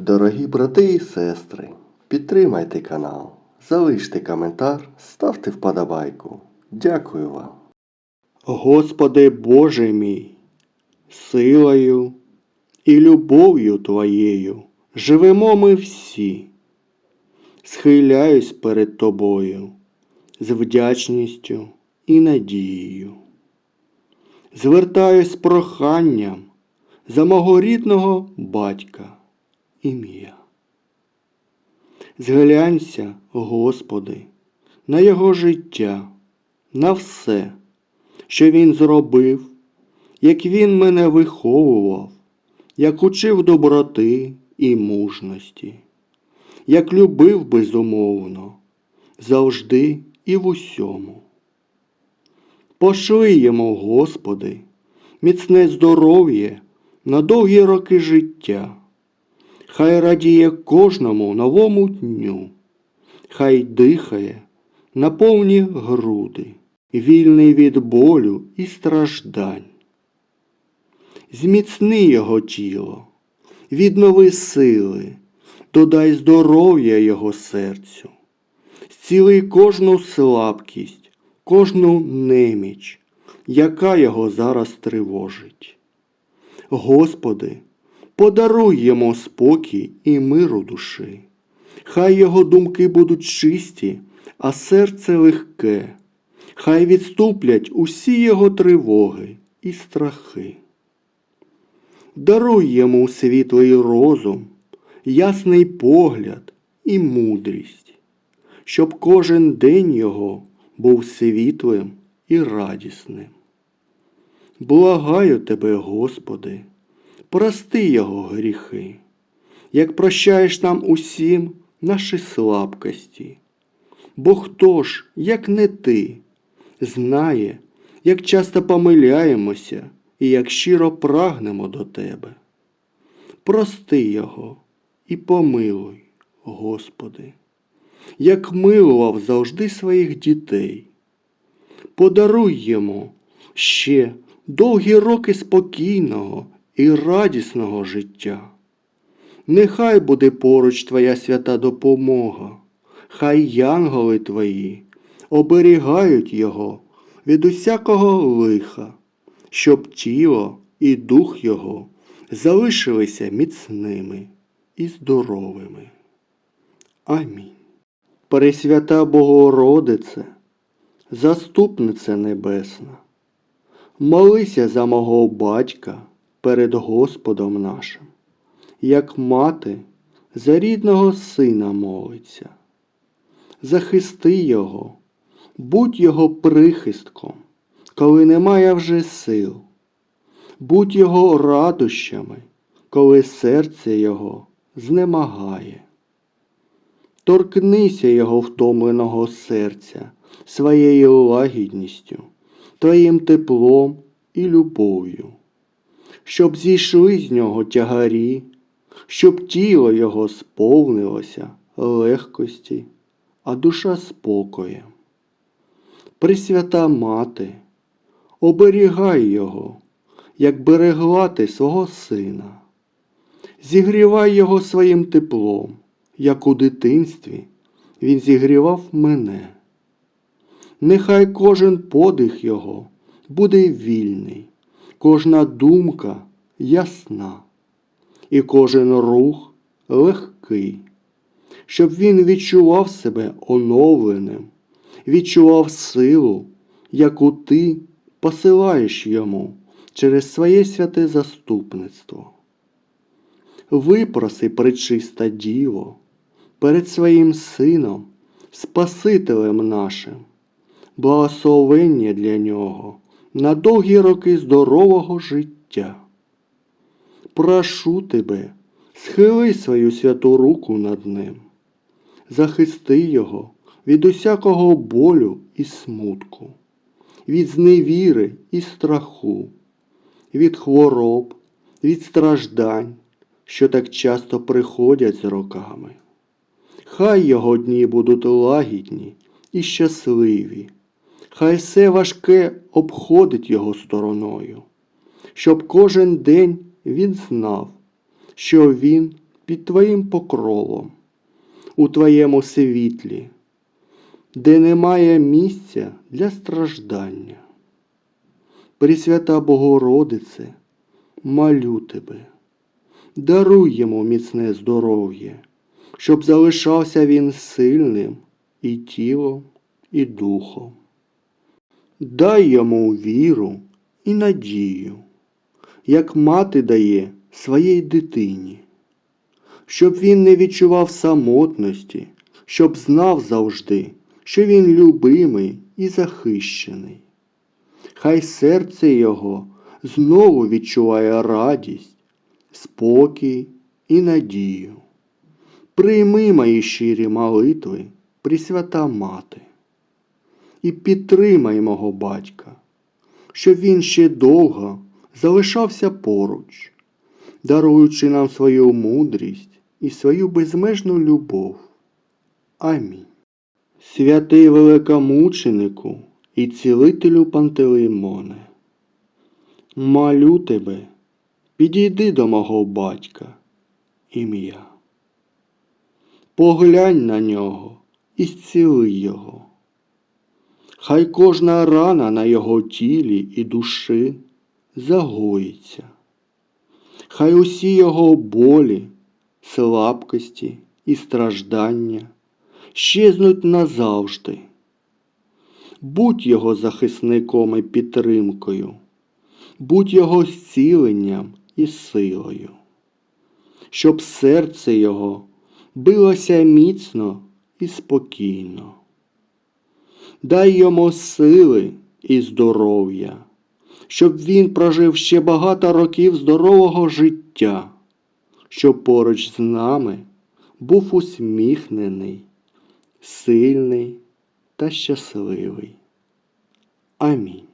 Дорогі брати і сестри, підтримайте канал, залиште коментар, ставте вподобайку. Дякую вам. Господи Боже мій, силою і любов'ю Твоєю живемо ми всі. Схиляюсь перед Тобою з вдячністю і надією. Звертаюсь з проханням за мого рідного батька ім'я. Зглянься, Господи, на його життя, на все, що він зробив, як він мене виховував, як учив доброти і мужності, як любив безумовно, завжди і в усьому. Пошли йому, Господи, міцне здоров'я на довгі роки життя. Хай радіє кожному новому дню, хай дихає на повні груди, вільний від болю і страждань. Зміцни його тіло, віднови сили, додай здоров'я його серцю, зціли кожну слабкість, кожну неміч, яка його зараз тривожить. Господи, подаруй йому спокій і миру душі. Хай його думки будуть чисті, а серце легке, хай відступлять усі його тривоги і страхи. Даруй йому світлий розум, ясний погляд і мудрість, щоб кожен день його був світлим і радісним. Благаю тебе, Господи, прости його гріхи, як прощаєш нам усім наші слабкості. Бо хто ж, як не ти, знає, як часто помиляємося і як щиро прагнемо до тебе. Прости його і помилуй, Господи, як милував завжди своїх дітей. Подаруй йому ще довгі роки спокійного і радісного життя. Нехай буде поруч Твоя свята допомога, хай янголи Твої оберігають його від усякого лиха, щоб тіло і дух його залишилися міцними і здоровими. Амінь. Пресвята Богородице, заступнице небесна, молися за мого батька перед Господом нашим, як мати за рідного сина молиться. Захисти його, будь його прихистком, коли немає вже сил, будь його радощами, коли серце його знемагає. Торкнися його втомленого серця своєю лагідністю, твоїм теплом і любов'ю, щоб зійшли з нього тягарі, щоб тіло його сповнилося легкості, а душа спокоєм. Пресвята мати, оберігай його, як берегла ти свого сина, зігрівай його своїм теплом, як у дитинстві він зігрівав мене. Нехай кожен подих його буде вільний, кожна думка ясна, і кожен рух легкий, щоб він відчував себе оновленим, відчував силу, яку ти посилаєш йому через своє святе заступництво. Випроси, пречиста діво, перед своїм Сином, Спасителем нашим, благословення для нього на довгі роки здорового життя. Прошу тебе, схили свою святу руку над ним, захисти його від усякого болю і смутку, від зневіри і страху, від хвороб, від страждань, що так часто приходять з роками. Хай його дні будуть лагідні і щасливі, хай все важке обходить його стороною, щоб кожен день він знав, що він під Твоїм покровом, у Твоєму світлі, де немає місця для страждання. Пресвята Богородице, молю Тебе, даруй йому міцне здоров'я, щоб залишався він сильним і тілом, і духом. Дай йому віру і надію, як мати дає своїй дитині, щоб він не відчував самотності, щоб знав завжди, що він любимий і захищений. Хай серце його знову відчуває радість, спокій і надію. Прийми мої щирі молитви, Пресвята Мати, і підтримай мого батька, щоб він ще довго залишався поруч, даруючи нам свою мудрість і свою безмежну любов. Амінь. Святий великомученику і цілителю Пантелеймоне, молю тебе, підійди до мого батька, ім'я. Поглянь на нього і зціли його. Хай кожна рана на його тілі і душі загоїться. Хай усі його болі, слабкості і страждання щезнуть назавжди. Будь його захисником і підтримкою, будь його зціленням і силою, щоб серце його билося міцно і спокійно. Дай йому сили і здоров'я, щоб він прожив ще багато років здорового життя, щоб поруч з нами був усміхнений, сильний та щасливий. Амінь.